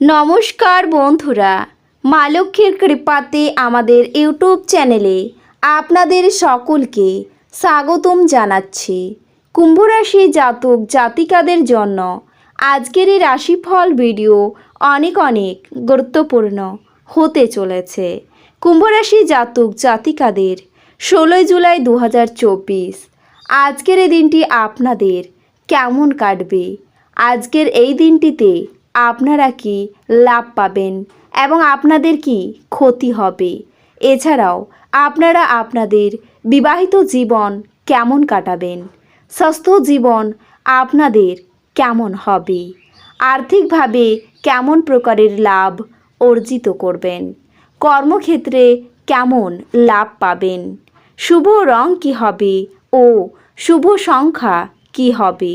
নমস্কার বন্ধুরা, মা লক্ষ্মীর কৃপাতে আমাদের ইউটিউব চ্যানেলে আপনাদের সকলকে স্বাগতম জানাচ্ছি। কুম্ভরাশি জাতক জাতিকাদের জন্য আজকের এই রাশিফল ভিডিও অনেক অনেক গুরুত্বপূর্ণ হতে চলেছে। কুম্ভরাশি জাতক জাতিকাদের ষোলোই জুলাই দু হাজার চব্বিশ, আজকের এই দিনটি আপনাদের কেমন কাটবে? আজকের এই দিনটিতে আপনারা কি লাভ পাবেন এবং আপনাদের কি ক্ষতি হবে? এছাড়াও, আপনারা আপনাদের বিবাহিত জীবন কেমন কাটাবেন? স্বাস্থ্য জীবন আপনাদের কেমন হবে? আর্থিকভাবে কেমন প্রকারের লাভ অর্জিত করবেন? কর্মক্ষেত্রে কেমন লাভ পাবেন? শুভ রং কি হবে ও শুভ সংখ্যা কি হবে?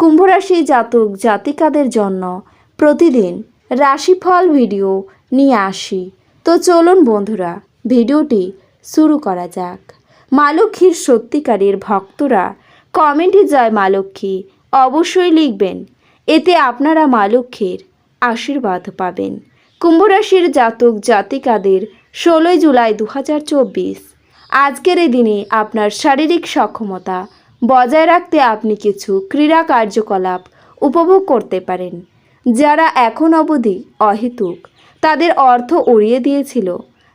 কুম্ভরাশি জাতক জাতিকাদের জন্য প্রতিদিন রাশিফল ভিডিও নিয়ে আসি। তো চলুন বন্ধুরা, ভিডিওটি শুরু করা যাক। মা লক্ষ্মীর সত্যিকারের ভক্তরা কমেন্টে যায় মা লক্ষ্মী অবশ্যই লিখবেন। এতে আপনারা মা লক্ষ্মীর আশীর্বাদ পাবেন। কুম্ভরাশির জাতক জাতিকাদের ষোলোই জুলাই দু হাজার চব্বিশ। আজকের এই দিনে আপনার শারীরিক সক্ষমতা বজায় রাখতে আপনি কিছু ক্রীড়া কার্যকলাপ উপভোগ করতে পারেন। যারা এখন অবধি অহেতুক, তাদের অর্থ উড়িয়ে দিয়েছিল।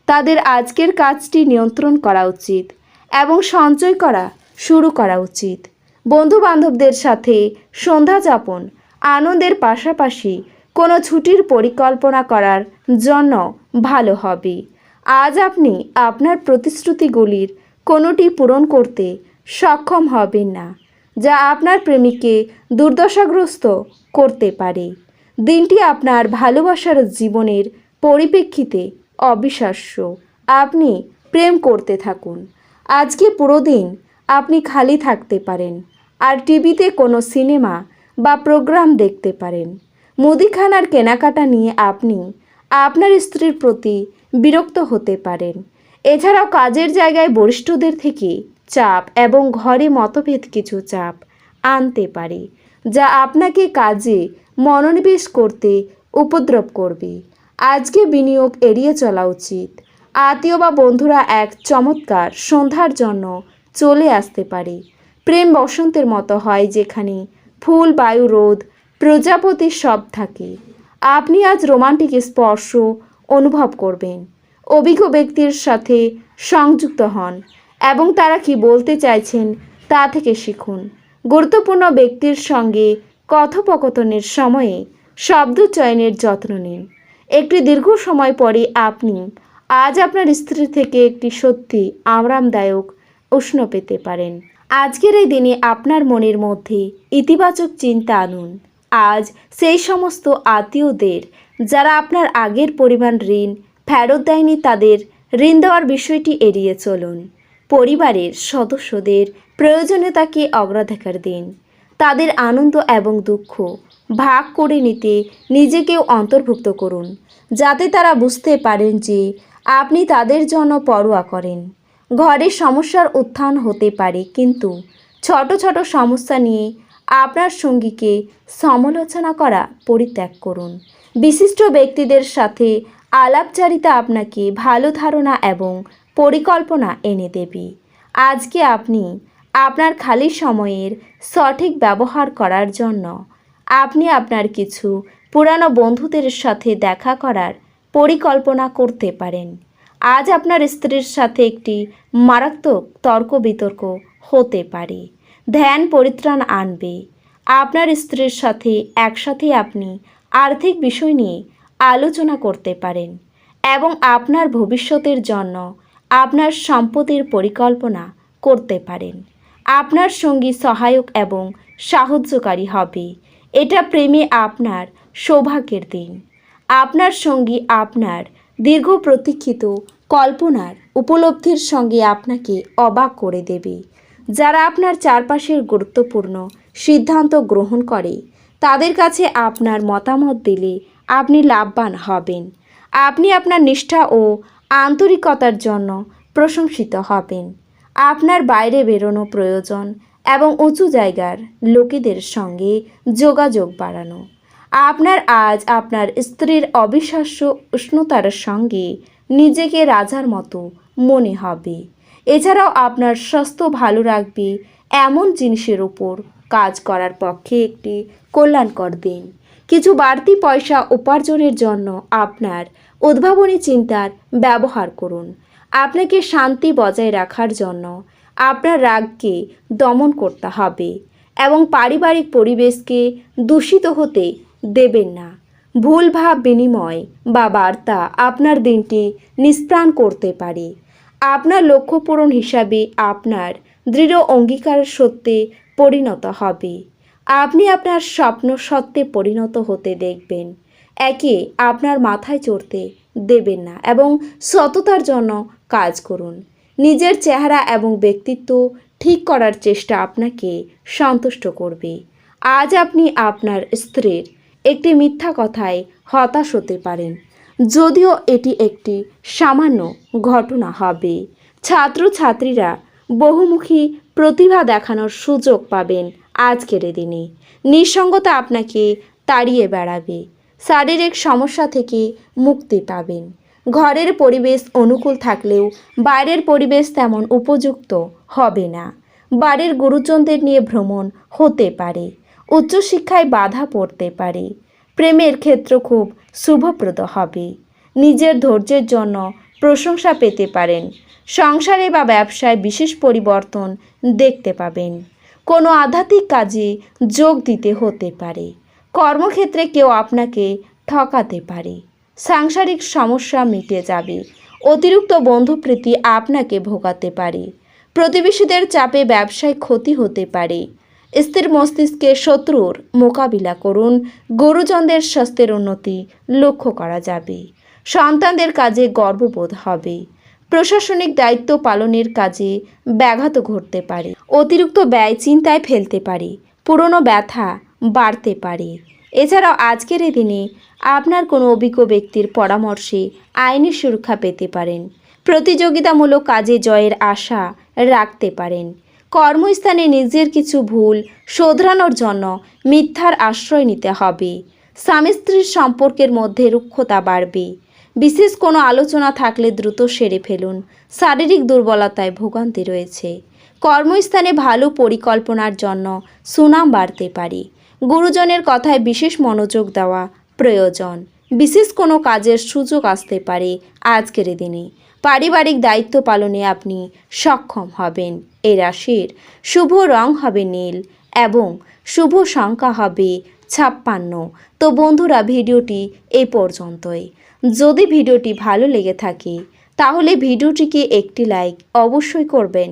তাদের আজকের কাজটি নিয়ন্ত্রণ করা উচিত এবং সঞ্চয় করা শুরু করা উচিত। বন্ধু বান্ধবদের সাথে সন্ধ্যা যাপন, আনন্দের পাশাপাশি কোনো ছুটির পরিকল্পনা করার জন্য ভালো হবে। আজ আপনি আপনার প্রতিশ্রুতিগুলির কোনোটি পূরণ করতে সক্ষম হবেন না, যা আপনার প্রেমিককে দুর্দশাগ্রস্ত করতে পারে। দিনটি আপনার ভালোবাসার জীবনের পরিপ্রেক্ষিতে অবিশ্বাস্য। আপনি প্রেম করতে থাকুন। আজকে পুরো দিন আপনি খালি থাকতে পারেন আর টিভিতে কোনো সিনেমা বা প্রোগ্রাম দেখতে পারেন। মুদিখানার কেনাকাটা নিয়ে আপনি আপনার স্ত্রীর প্রতি বিরক্ত হতে পারেন। এছাড়াও কাজের জায়গায় বরিষ্ঠদের থেকে চাপ এবং ঘরে মতভেদ কিছু চাপ আনতে পারে, যা আপনাকে কাজে মনোনিবেশ করতে উপদ্রব করবে। আজকে বিনিয়োগ এড়িয়ে চলা উচিত। আত্মীয় বা বন্ধুরা এক চমৎকার সন্ধ্যার জন্য চলে আসতে পারে। প্রেম বসন্তের মতো হয় যেখানে ফুল, বায়ু, রোদ, প্রজাপতির সব থাকে। আপনি আজ রোমান্টিক স্পর্শ অনুভব করবেন। অভিজ্ঞ ব্যক্তির সাথে সংযুক্ত হন। এবং তারা কি বলতে চাইছেন তা থেকে শিখুন। গুরুত্বপূর্ণ ব্যক্তির সঙ্গে কথোপকথনের সময়ে শব্দ চয়নের যত্ন নিন। একটি দীর্ঘ সময় পরে আপনি আজ আপনার স্ত্রী থেকে একটি সত্যি আরামদায়ক উষ্ণ পেতে পারেন। আজকের এই দিনে আপনার মনের মধ্যে ইতিবাচক চিন্তা আনুন। আজ সেই সমস্ত আত্মীয়দের যারা আপনার আগের পরিমাণ ঋণ ফেরত দেয়নি তাদের ঋণ দেওয়ার বিষয়টি এড়িয়ে চলুন। পরিবারের সদস্যদের প্রয়োজনীয়তাকে অগ্রাধিকার দিন। তাদের আনন্দ এবং দুঃখ ভাগ করে নিতে নিজেকেও অন্তর্ভুক্ত করুন, যাতে তারা বুঝতে পারেন যে আপনি তাদের জন্য পরোয়া করেন। ঘরে সমস্যার উত্থান হতে পারে, কিন্তু ছোট ছোট সমস্যা নিয়ে আপনার সঙ্গীকে সমালোচনা করা পরিত্যাগ করুন। বিশিষ্ট ব্যক্তিদের সাথে আলাপচারিতা আপনাকে ভালো ধারণা এবং পরিকল্পনা এনে দেবে। আজকে আপনি আপনার খালি সময়ের সঠিক ব্যবহার করার জন্য আপনি আপনার কিছু পুরানো বন্ধুদের সাথে দেখা করার পরিকল্পনা করতে পারেন। আজ আপনার স্ত্রীর সাথে একটি মারাত্মক তর্ক বিতর্ক হতে পারে। ধ্যান পরিত্রাণ আনবে। আপনার স্ত্রীর সাথে একসাথে আপনি আর্থিক বিষয় নিয়ে আলোচনা করতে পারেন এবং আপনার ভবিষ্যতের জন্য আপনার সম্পদের পরিকল্পনা করতে পারেন। আপনার সঙ্গী সহায়ক এবং সাহায্যকারী হবে। এটা প্রেমে আপনার সৌভাগ্যের দিন। আপনার সঙ্গী আপনার দীর্ঘ প্রতীক্ষিত কল্পনার উপলব্ধির সঙ্গে আপনাকে অবাক করে দেবে। যারা আপনার চারপাশের গুরুত্বপূর্ণ সিদ্ধান্ত গ্রহণ করে, তাদের কাছে আপনার মতামত দিলে আপনি লাভবান হবেন। আপনি আপনার নিষ্ঠা ও আন্তরিকতার জন্য প্রশংসিত হবেন। আপনার বাইরে বেরোনো প্রয়োজন এবং উঁচু জায়গার লোকেদের সঙ্গে যোগাযোগ বাড়ানো। আপনার আজ আপনার স্ত্রীর অবিশ্বাস্য উষ্ণতার সঙ্গে নিজেকে রাজার মতো মনে হবে। এছাড়াও আপনার স্বাস্থ্য ভালো রাখবে এমন জিনিসের উপর কাজ করার পক্ষে একটি কল্যাণকর দিন। কিছু বাড়তি পয়সা উপার্জনের জন্য আপনার উদ্ভাবনী চিন্তার ব্যবহার করুন। আপনাকে শান্তি বজায় রাখার জন্য আপনার রাগকে দমন করতে হবে এবং পারিবারিক পরিবেশকে দূষিত হতে দেবেন না। ভুল ভাব বিনিময় বা বার্তা আপনার দিনটি নিষ্প্রাণ করতে পারে। আপনার লক্ষ্য পূরণ হিসাবে আপনার দৃঢ় অঙ্গীকার সত্যে পরিণত হবে। আপনি আপনার স্বপ্ন সত্যে পরিণত হতে দেখবেন। একে আপনার মাথায় চড়তে দেবেন না এবং সততার জন্য কাজ করুন। নিজের চেহারা এবং ব্যক্তিত্ব ঠিক করার চেষ্টা আপনাকে সন্তুষ্ট করবে। আজ আপনি আপনার স্ত্রীর একটি মিথ্যা কথায় হতাশ হতে পারেন। যদিও এটি একটি সামান্য ঘটনা হবে। ছাত্রছাত্রীরা বহুমুখী প্রতিভা দেখানোর সুযোগ পাবেন আজকের দিনে। নিঃসঙ্গতা আপনাকে তাড়িয়ে বেড়াবে। শারীরিক সমস্যা থেকে মুক্তি পাবেন। ঘরের পরিবেশ অনুকূল থাকলেও বাইরের পরিবেশ তেমন উপযুক্ত হবে না। বাড়ির গুরুজনদের নিয়ে ভ্রমণ হতে পারে। উচ্চশিক্ষায় বাধা পড়তে পারে। প্রেমের ক্ষেত্র খুব শুভপ্রদ হবে। নিজের ধৈর্যের জন্য প্রশংসা পেতে পারেন। সংসারে বা ব্যবসায় বিশেষ পরিবর্তন দেখতে পাবেন। কোনো আধ্যাত্মিক কাজে যোগ দিতে হতে পারে। কর্মক্ষেত্রে কেউ আপনাকে ঠকাতে পারে। সাংসারিক সমস্যা মিটে যাবে। অতিরিক্ত বন্ধুপ্রীতি আপনাকে ভোগাতে পারে। প্রতিবেশীদের চাপে ব্যবসায় ক্ষতি হতে পারে। স্থির মস্তিষ্কে শত্রুর মোকাবিলা করুন। গুরুজনদের স্বাস্থ্যের উন্নতি লক্ষ্য করা যাবে। সন্তানদের কাজে গর্ববোধ হবে। প্রশাসনিক দায়িত্ব পালনের কাজে ব্যাঘাত ঘটতে পারে। অতিরিক্ত ব্যয় চিন্তায় ফেলতে পারে, পুরনো ব্যথা বাড়তে পারে। এছাড়াও আজকের এই দিনে আপনার কোনো অভিজ্ঞ ব্যক্তির পরামর্শে আইনি সুরক্ষা পেতে পারেন, প্রতিযোগিতামূলক কাজে জয়ের আশা রাখতে পারেন, কর্মস্থানে নিজের কিছু ভুল শোধরানোর জন্য মিথ্যার আশ্রয় নিতে হবে, স্বামী স্ত্রীর সম্পর্কের মধ্যে রুক্ষতা বাড়বে, বিশেষ কোনো আলোচনা থাকলে দ্রুত সেরে ফেলুন, শারীরিক দুর্বলতায় ভোগান্তি রয়েছে। কর্মস্থানে ভালো পরিকল্পনার জন্য সুনাম বাড়তে পারে। গুরুজনের কথায় বিশেষ মনোযোগ দেওয়া প্রয়োজন। বিশেষ কোনো কাজের সুযোগ আসতে পারে আজকের দিনে। পারিবারিক দায়িত্ব পালনে আপনি সক্ষম হবেন। এ রাশির শুভ রং হবে নীল এবং শুভ সংখ্যা হবে ছাপ্পান্ন। তো বন্ধুরা, ভিডিওটি এ পর্যন্তই। যদি ভিডিওটি ভালো লেগে থাকে, তাহলে ভিডিওটিকে একটি লাইক অবশ্যই করবেন।